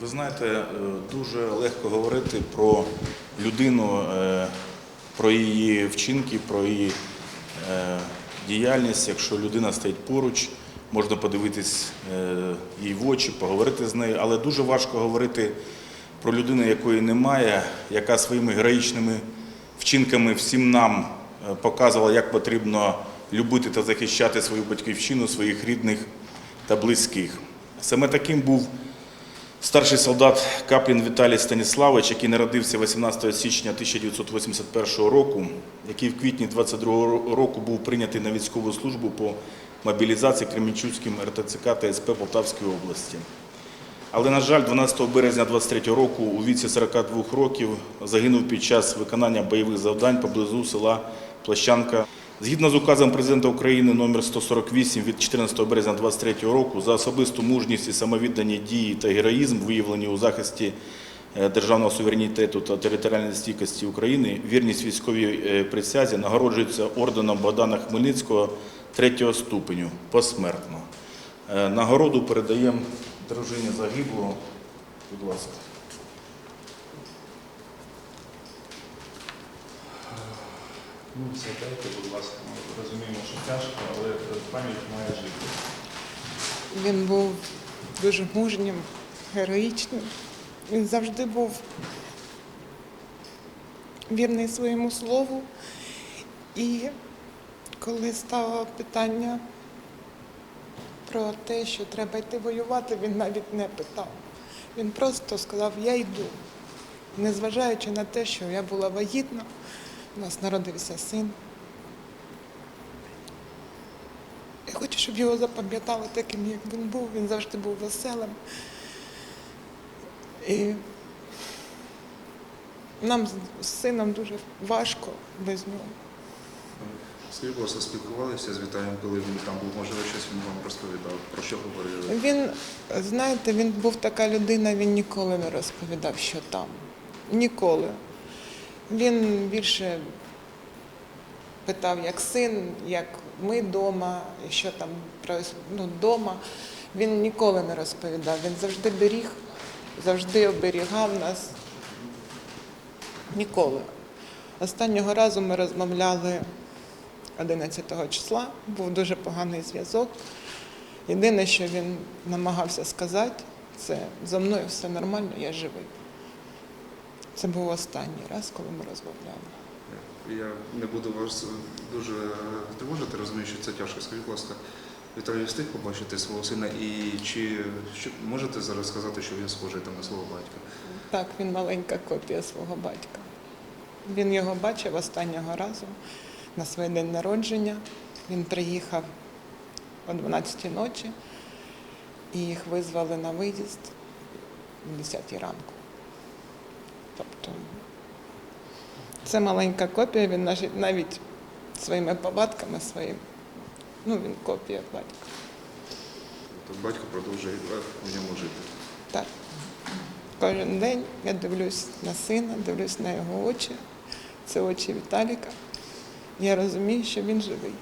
Ви знаєте, е, дуже легко говорити про людину, е, про її вчинки, про її е, діяльність. Якщо людина стоїть поруч, можна подивитись їй в очі, поговорити з нею, але дуже важко говорити про людину, якої немає, яка своїми героїчними вчинками всім нам показувала, як потрібно любити та захищати свою батьківщину, своїх рідних та близьких. Саме таким був Старший солдат Каплін Віталій Станіславович, який народився 18 січня 1981 року, який в квітні 22 року був прийнятий на військову службу по мобілізації Кременчуцьким РТЦК та СП Полтавської області. Але, на жаль, 12 березня 23 року у віці 42 років загинув під час виконання бойових завдань поблизу села Площанка. Згідно з указом президента України номер 148 від 14 березня 23 року за особисту мужність і самовіддані дії та героїзм, виявлені у захисті е, державного суверенітету та територіальної стійкості України, вірність військовій е, присязі нагороджується орденом Богдана Хмельницького третього ступеню посмертно. Е, Нагороду передаємо дружині загиблого. Будь ласка. Ну, сідайте, будь ласка, ми розуміємо, що тяжко, але пам'ять має жити. Він був дуже мужнім, героїчним. Він завжди був вірний своєму слову. І коли стало питання про те, що треба йти воювати, він навіть не питав. Він просто сказав, я йду. Незважаючи на те, що я була вагітна, у нас народився син. Я хочу, щоб його запам'ятали таким, як він був. Він завжди був веселим. І нам з- сином дуже важко без нього. Скажіть, будь спілкувалися з Віталієм, коли він там був, можливо, щось він вам розповідав, про що говорили? Він, знаєте, він був така людина, він ніколи не розповідав, що там. Ніколи. Він більше питав, як син, як ми вдома, що там ну, вдома. Він ніколи не розповідав. Він завжди беріг, завжди оберігав нас. Ніколи. Останнього разу ми розмовляли 11 числа, був дуже поганий зв'язок. Єдине, що він намагався сказати, це за мною все нормально, я живий. Це був останній раз, коли ми розмовляли. Я не буду вас дуже тривожити, розумію, що це тяжко. Скажіть, будь ласка, Віталій встиг побачити свого сина і чи що, можете зараз сказати, що він схожий там на свого батька? Так, він маленька копія свого батька. Він його бачив останнього разу на свій день народження. Він приїхав о 12 ночі і їх визвали на виїзд о 10 ранку. Тобто це маленька копія, він навіть- своїми повадками своїм. Ну, він копія батька. Тобто батько продовжує в ньому жити. Так. Кожен день я дивлюсь на сина, дивлюсь на його очі. Це очі Віталіка. Я розумію, що він живий.